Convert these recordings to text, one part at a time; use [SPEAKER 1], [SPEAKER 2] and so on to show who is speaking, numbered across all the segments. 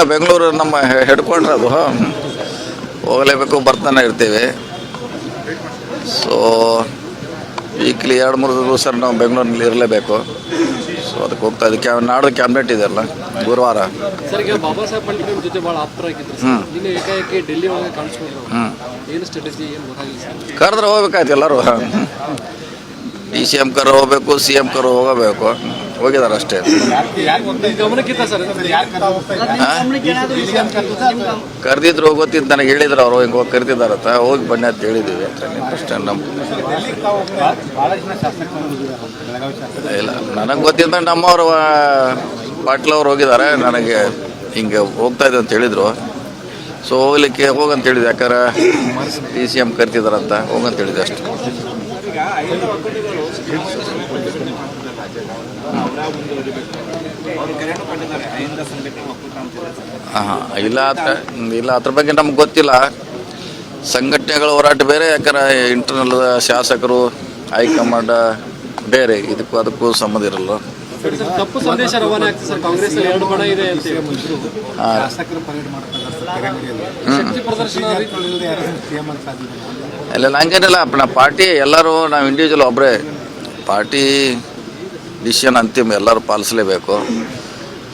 [SPEAKER 1] ಬೆಂಗಳೂರು ನಮ್ಮ head quarter ಅದು. ಹೋಗಲೇಬೇಕು ಬರ್ತಾನೆ ಇರ್ತೀವಿ. ಸೊ ವೀಕ್ಲಿ ಎರಡು ಮೂರು ದಿವಸ ನಾವು ಬೆಂಗಳೂರಿನಲ್ಲಿ ಇರಲೇಬೇಕು. ಸೊ ಅದಕ್ಕೆ ಹೋಗ್ತಾ ನಾಡ್ದು ಕ್ಯಾಬಿನೆಟ್ ಗುರುವಾರ.
[SPEAKER 2] ಕಾಣಿಸ್ಕೊಂಡ್ರು.
[SPEAKER 1] ಹ್ಞೂ
[SPEAKER 2] ಏನು ಸ್ಟ್ರಾಟಜಿ ಏನು ಗೊತ್ತಾಗಿಲ್ಲ ಸರ್?
[SPEAKER 1] ಕರೆದ್ರೆ ಹೋಗ್ಬೇಕಾಯ್ತು ಎಲ್ಲರೂ. ಡಿ ಸಿ ಎಂ ಕರ್ ಹೋಗ್ಬೇಕು ಸಿ ಎಂ ಕರ್ ಹೋಗಬೇಕು. ಹೋಗಿದ್ದಾರೆ ಅಷ್ಟೇ. ಕರೆದಿದ್ರು ಗೊತ್ತಿದ್ದು ನನಗೆ ಹೇಳಿದ್ರು ಅವರು, ಹಿಂಗೆ ಹೋಗಿ ಕರೆದಿದ್ದಾರತ್ತ ಹೋಗಿ ಬನ್ನಿ ಅಂತ ಹೇಳಿದ್ದೀವಿ ಅಷ್ಟೇ ನಮ್ಮ ಇಲ್ಲ, ನನಗೆ ಗೊತ್ತಿದ್ದ ನಮ್ಮವರು ಪಾಟ್ಲವ್ರು ಹೋಗಿದ್ದಾರೆ. ನನಗೆ ಹಿಂಗೆ ಹೋಗ್ತಾ ಇದೆ ಅಂತ ಹೇಳಿದರು. ಸೊ ಹೋಗ್ಲಿಕ್ಕೆ ಹೋಗಂತ ಹೇಳಿದೆ, ಯಾಕಂದ್ರೆ ಡಿ ಸಿ ಎಂ ಕರಿತಿದಾರಂತ, ಹೋಗಂತ ಹೇಳಿದೆ ಅಷ್ಟು. ಹಾಂ ಇಲ್ಲ ಇಲ್ಲ, ಅದ್ರ ಬಗ್ಗೆ ನಮ್ಗೆ ಗೊತ್ತಿಲ್ಲ. ಸಂಘಟನೆಗಳ ಹೋರಾಟ ಬೇರೆ, ಯಾಕಂದ್ರೆ ಇಂಟರ್ನಲ್ ಶಾಸಕರು ಹೈಕಮಾಂಡ ಬೇರೆ, ಇದಕ್ಕೂ ಅದಕ್ಕೂ ಸಂಬಂಧ ಇರಲ್ಲ.
[SPEAKER 2] ತಪ್ಪು ಸಂದೇಶ ರವಾನೆ ಆಗ್ತದೆ ಸರ್ ಕಾಂಗ್ರೆಸ್ ಅಲ್ಲಿ ಎರಡು ಬಣ ಇದೆ ಅಂತ ಶಕ್ತಿ ಪ್ರದರ್ಶನ
[SPEAKER 1] ಇಲ್ಲ. ಹಂಗೇನಿಲ್ಲ ನಮ್ಮ ಪಾರ್ಟಿ ಎಲ್ಲರೂ ನಾವು ಇಂಡಿವಿಜುವಲ್ ಒಬ್ಬರೇ ಪಾರ್ಟಿ ಡಿಸಿಷನ್ ಅಂತಿಮ ಎಲ್ಲರೂ ಪಾಲಿಸಲೇಬೇಕು.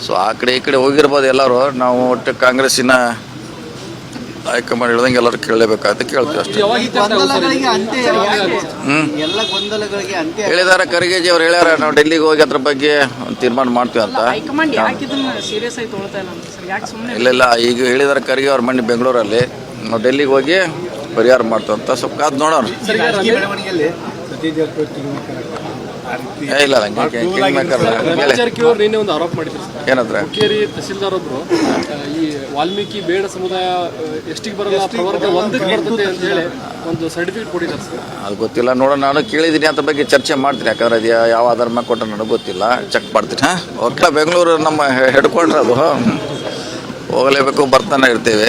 [SPEAKER 1] ಸೊ ಆ ಕಡೆ ಈ ಕಡೆ ಹೋಗಿರ್ಬೋದು ಎಲ್ಲರೂ. ನಾವು ಒಟ್ಟು ಕಾಂಗ್ರೆಸ್ಸಿನ ಹೈಕಮಾಂಡ್ ಹೇಳ್ದಂಗೆ ಎಲ್ಲರೂ ಕೇಳಲೇಬೇಕಾಗುತ್ತೆ ಕೇಳ್ತೀವಿ ಅಷ್ಟೇ? ಹ್ಞೂ ಹೇಳಿದಾರೆ ಖರ್ಗೆಜಿ ಅವ್ರು ಹೇಳ್ಯಾರ ನಾವು ಡೆಲ್ಲಿಗೆ ಹೋಗಿ ಅದ್ರ ಬಗ್ಗೆ ಒಂದು ತೀರ್ಮಾನ ಮಾಡ್ತೀವಿ ಅಂತ.
[SPEAKER 3] ಇಲ್ಲ
[SPEAKER 1] ಇಲ್ಲ ಈಗ ಹೇಳಿದಾರೆ ಖರ್ಗೆ ಅವ್ರ ಮನೆ ಬೆಂಗಳೂರಲ್ಲಿ. ನಾವು ಡೆಲ್ಲಿಗೆ ಹೋಗಿ ಪರಿಹಾರ ಮಾಡ್ತೀವಿ ಅಂತ ಸ್ವಲ್ಪ ಕಾದು ನೋಡೋಣ. ಇಲ್ಲ
[SPEAKER 2] ನಿನ್ನೆ ಒಂದು ಆರೋಪ ಮಾಡಿದ್ರು ಸರ್.
[SPEAKER 1] ಏನತ್ರ?
[SPEAKER 2] ಹುಕ್ಕೇರಿ ತಹಸೀಲ್ದಾರ್ ಒಬ್ರು ಈ ವಾಲ್ಮೀಕಿ ಬೇಡ ಸಮುದಾಯ ಎಷ್ಟಿಗೆ ಬರಲ್ಲ ಪ್ರವರ್ಗ ಒಂದಕ್ಕೆ ಬರ್ತದೆ ಅಂತ ಹೇಳಿ ಒಂದು ಸರ್ಟಿಫಿಕೇಟ್ ಕೊಟ್ಟಿದ್ದಾರೆ ಸರ್.
[SPEAKER 1] ಅದು ಗೊತ್ತಿಲ್ಲ ನೋಡೋಣ ನಾನು ಕೇಳಿದ್ದೀನಿ ಅಂತ ಬಗ್ಗೆ ಚರ್ಚೆ ಮಾಡ್ತೀನಿ ಯಾಕಂದ್ರೆ ಅದು ಯಾವ ಆಧಾರ ಮೇಲೆ ಕೊಟ್ಟ ನನಗೆ ಗೊತ್ತಿಲ್ಲ ಚೆಕ್ ಮಾಡ್ತೀನಿ ಹಾಂ? ಓಕೆ ಬೆಂಗಳೂರು ನಮ್ಮ ಹೆಡ್ ಕ್ವಾರ್ಟರ್ ಅದು ಹೋಗಲೇಬೇಕು ಬರ್ತಾನೆ ಇರ್ತೀವಿ.